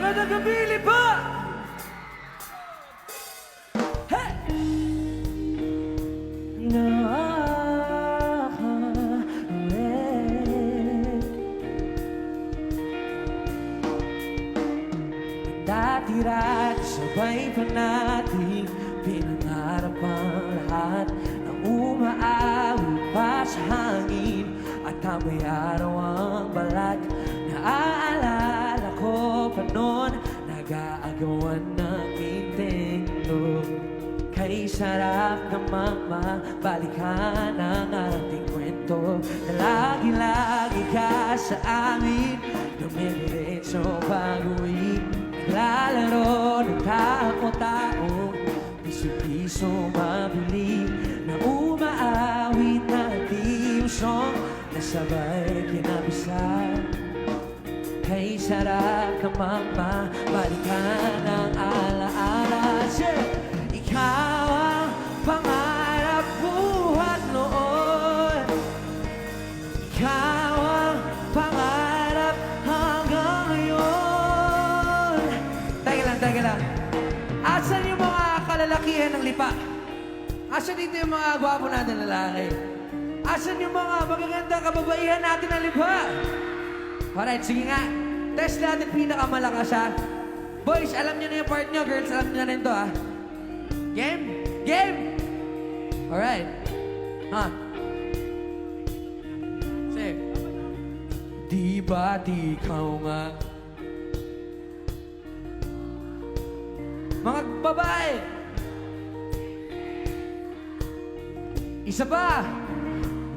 Magandang gabi, Lipa! Kay sarap namang mabalikan ang ating kwento Na lagi-lagi ka sa amin Dumidiretso pag-uwi Naglalaro ng tao-tao Piso-piso mabili Na umaawit na team song Na sabay kinabisan Kay sarap namang mabalikan ang alaala yeah! Ikaw mga gwapo natin lalaki? Asan yung mga magagandang kababaihan natin ng lipa? Alright, sige nga. Test natin pinakamalakas ha. Boys, alam niyo na yung part niyo. Girls, alam niyo na rin to ha. Game? Game! Alright. Ha? Sige. Di ba't ikaw nga? Mga babae! Isa pa!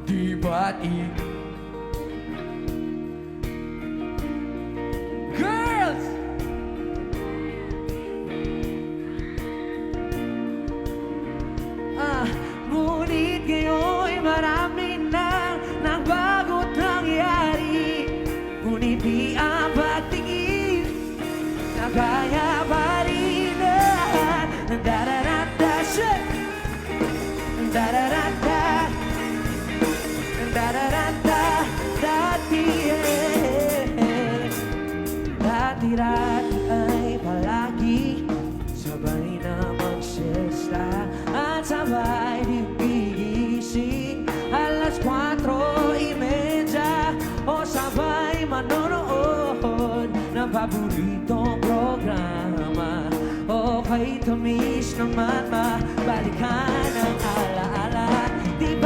Di ba't ikaw? Eh. Dati-dati ay palagi Sabay na magsista At sabay di gigising Alas 4.30 O sabay manonood Ng paboritong programa O kay tamis naman mabalikan ang alaala Di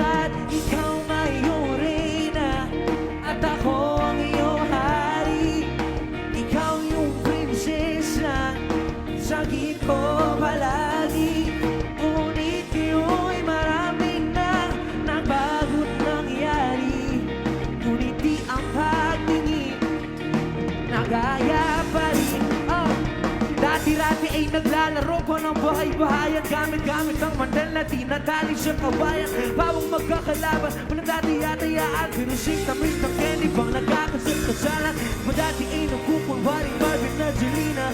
ng bahay-bahayan Gamit-gamit ang mandal na tinatali sa kabayan. Bawang magkakalaban, walang dati-atayaan Pero sing tamis ng candy bang nagkakasip kasalan Madati ay nagkukulwaring Marvin na Jelina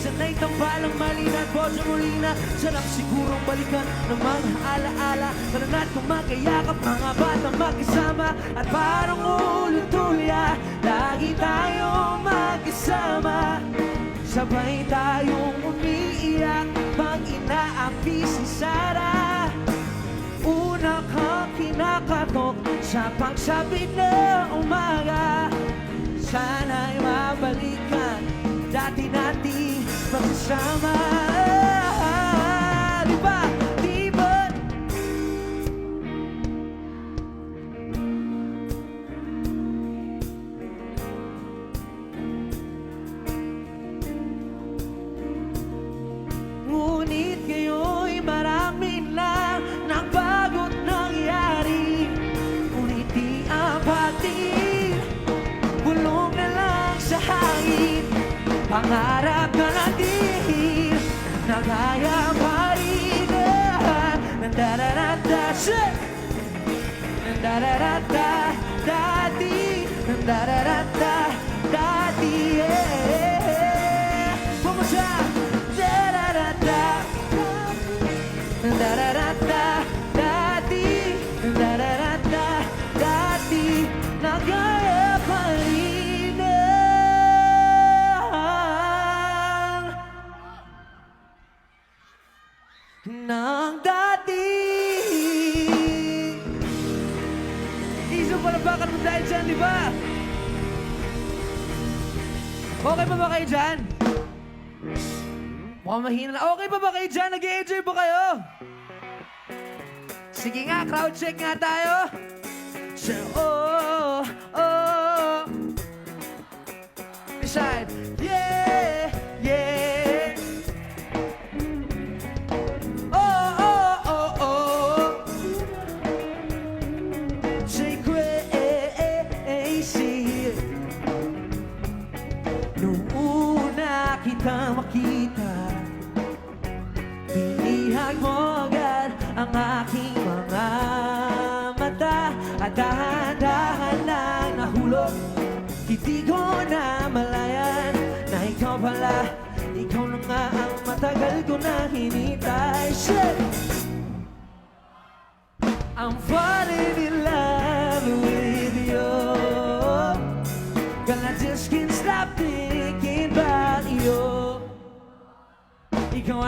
Sanay tambalang malina at Bosa Molina. Sarap sigurong balikan ng mga alaala. Mananat kung magkayakap mga batang magkasama At parang ulo tulya Lagi tayong magkasama Sabay tayong umiiyak Pag inaapi si Sarah Una kang kinakatok Sa pagsabi na umaga. Sana'y mabalikan Dati natin magsasama Pangarap na natin Nagaya pa rin Nandararata shit Nandararata Dati. Nandararata Dati mahina na. Okay pa ba kayo dyan? Nag-enjoy ba kayo? Sige nga, crowd check nga tayo. So,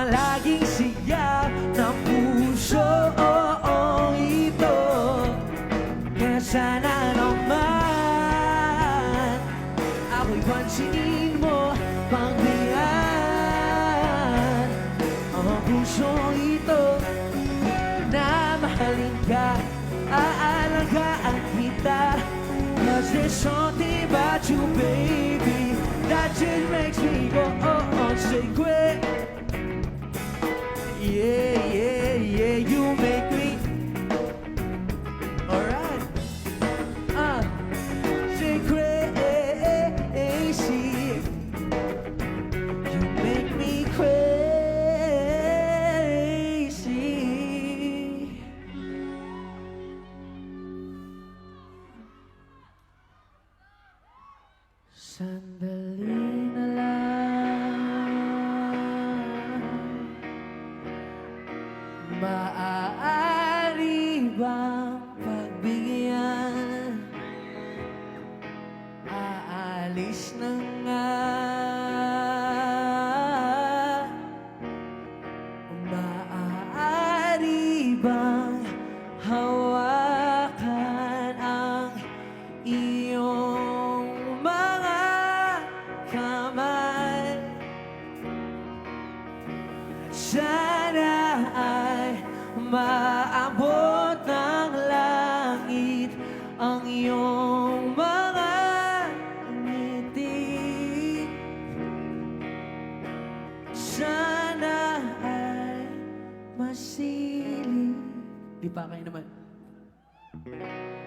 laging sigaw ng puso ito. Kaya sana naman Ako'y pansinin mo pangbiyan Ang puso ito na mahalin ka Aalagaan kita. Cause there's something about you, baby? That just makes me Di pa kayo naman.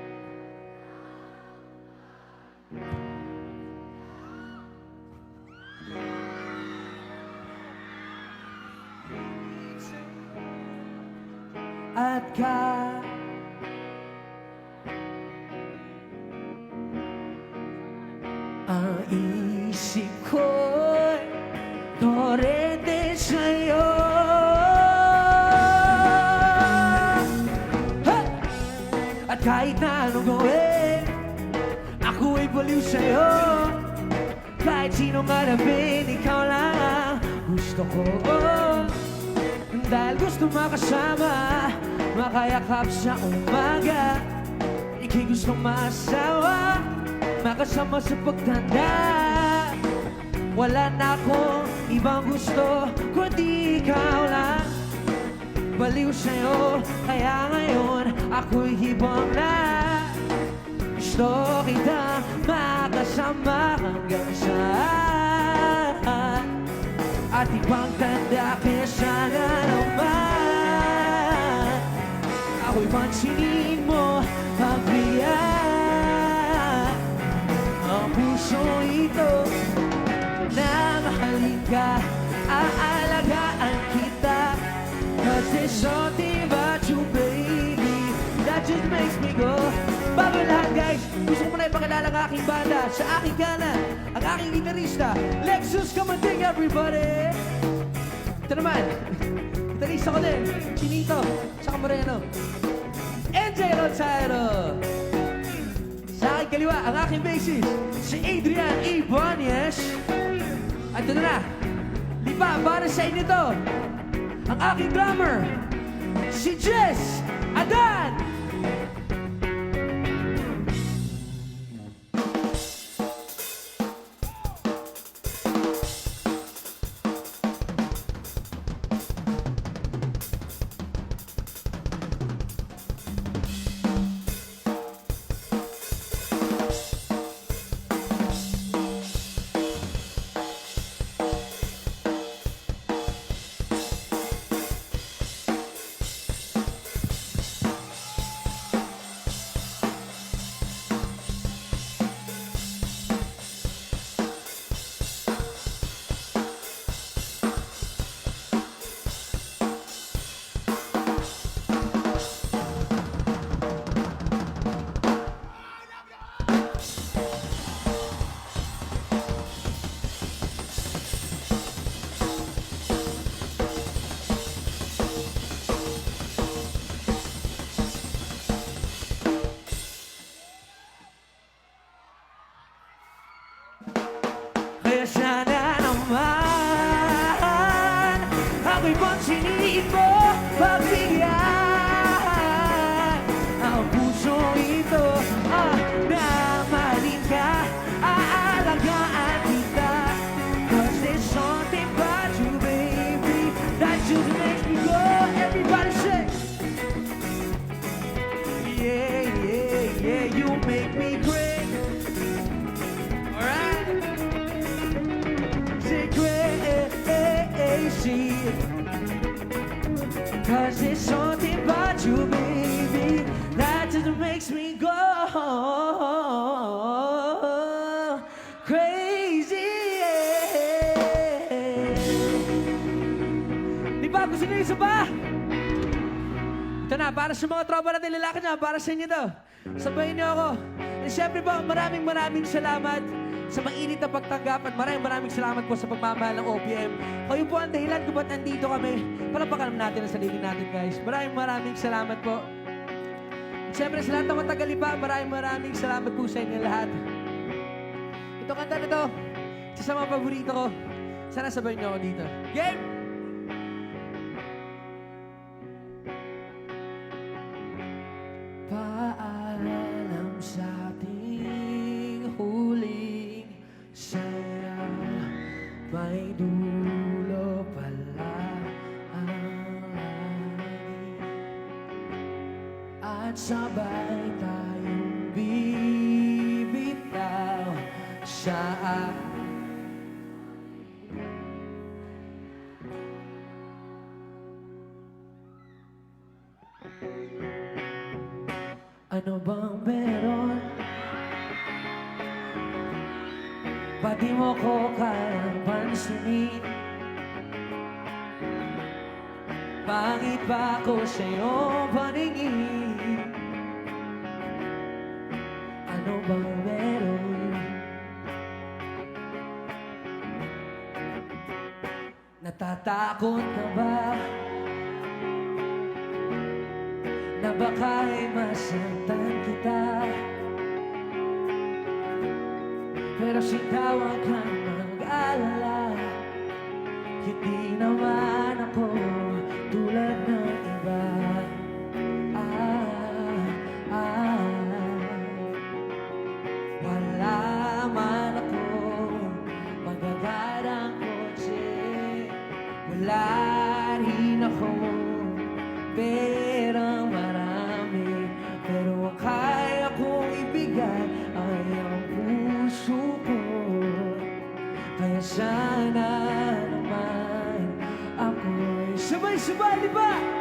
Kahit na anong gawin Ako ay baliw sa'yo. Kahit sinong hanapin Ikaw lang ang gusto ko. Dahil gusto makasama Makayakap sa umaga Ika'y gustong maasawa Makasama sa pagtanda. Wala na akong ibang gusto Kundi ikaw lang Baliw sa'yo Kaya ngayon ako'y hibang na Gusto kita makasama hanggang sa At ibang tanda kaya sana naman Ako'y pansinin mo Pagbiyan Ang puso ito Na mahalin ka there's something about you, baby. That just makes me go. Bago lahat, guys, gusto ko muna ipakilala ang aking banda. Sa aking kanan, ang aking gitarista Lexus Kamanting, everybody! Ito naman, gitarista ko din Chinito, saka Moreno. NJ Rosario. Sa aking kaliwa, ang aking bassist Si Adrian Ibanez. At ito na, lipa para sa inyo to Ang aking drummer Si Jess Adan Kaya sana naman Ako'y pansinin mo Pagbigyan Ito na, para sa mga tropa natin lalaki na, para sa inyo to. Sabayin niyo ako. And syempre po, maraming maraming salamat sa mainit na pagtanggap at maraming maraming salamat po sa pagmamahal ng OPM. Kayo po ang dahilan kung ba't andito kami. Palapakan natin ang sarili natin, guys. Maraming maraming salamat po. At syempre, sa lahat ng mga tagalipa, maraming maraming salamat po sa inyo lahat. Ito kanta na to, isa sa mga paborito ko. Sana sabayin niyo ako dito. Game! Sa Natatakot ka ba? Na baka ay masaktan kita Pero sitaw ang kang mag-alala Hindi naman ako sana naman ako'y sabay-sabay, di ba?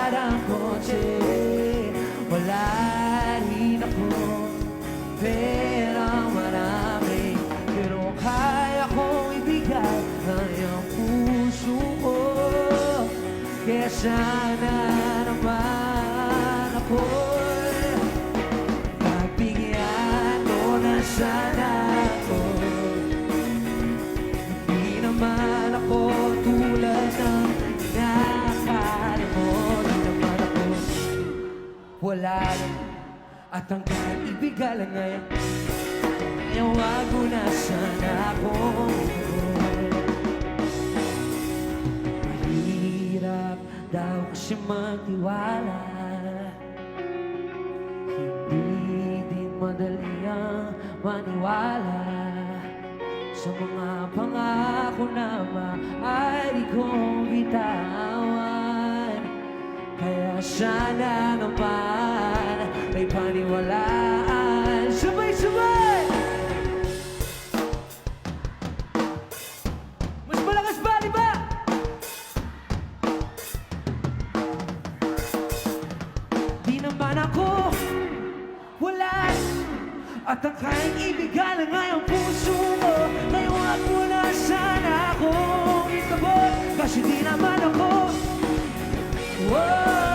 Magagarang kotse Wala rin ako perang marami. Pero kaya kong ibigay ang iyong puso ko. Kaya wala. Rin At ang lang ngayon Kaya mo na sana akong. Mahirap daw kasi magtiwala. Hindi din madali ang maniwala. Sa mga pangako na maaari kong bitawan sana naman may paniwalaan. Sabay-sabay! Mas malakas ba, di ba? Di naman ako wala. At ang kayang ay ang puso mo. Ngayon mo na sana akong itabot Kasi di naman ako. Whoa,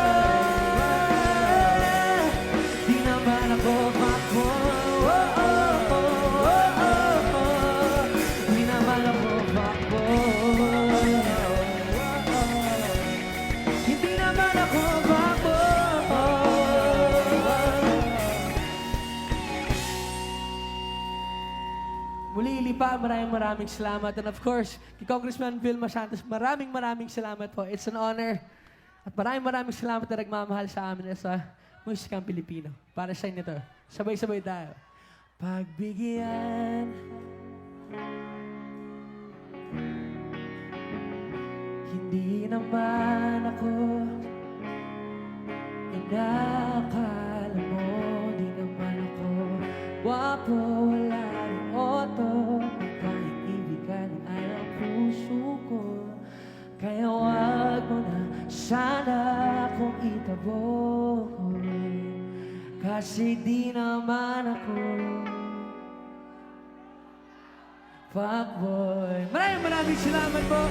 Muli, Lipa, maraming maraming salamat. And of course, kay Congressman Vilma Santos, maraming maraming salamat po. It's an honor. At maraming maraming salamat na nagmamahal sa amin sa musikang Pilipino. Para sa inyo to. Sabay-sabay tayo. Pagbigyan Hindi naman ako Inakala mo Di naman ako Wapo, sana akong itaboy Kasi di naman ako Fuckboy. Maraming maraming salamat po